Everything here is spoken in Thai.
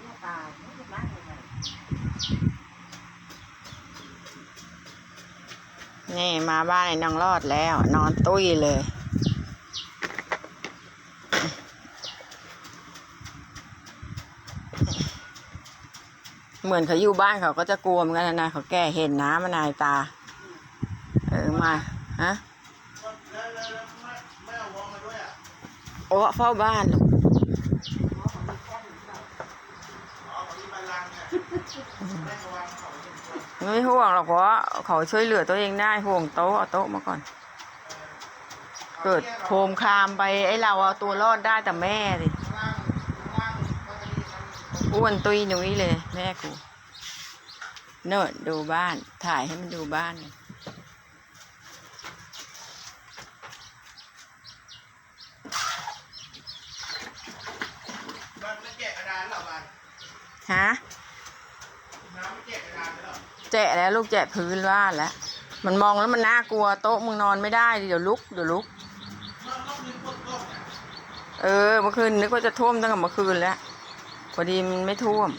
นี่ยตายไม่จะบ้านยังไงนี่มาบ้านไอ้นงรอดแล้ว นอนตุ้ยเลย เหมือนเขาอยู่บ้านเขาก็จะกลัวเหมือนกันนะเขาแก่เห็นน้ำมันนายตา เออมาฮะโอ้เฝ้าบ้านลูก ไม่ห่วงหรอกเพราะเขาช่วยเหลือตัวเองได้ห่วงโต๊ะเอาโต๊ะมาก่อน เกิดโคมคามไปไอ้เราเอาตัวรอดได้แต่แม่ดิอ้วนตุยหนุ้ยเลย แม่กูเนิดดูบ้าน ถ่ายให้มันดูบ้านฮะ แกะกระดานเหรอแจะแล้วลูกแจะพื้นบ้านแล้ว มันมองแล้วมันน่ากลัวโต๊ะมึงนอนไม่ได้เดี๋ยวลุกเดี๋ยวลุก เออเมื่อคืนนึกว่าจะท่วมตั้งแต่เมื่อคืนแล้วพอดีมันไม่ท่วม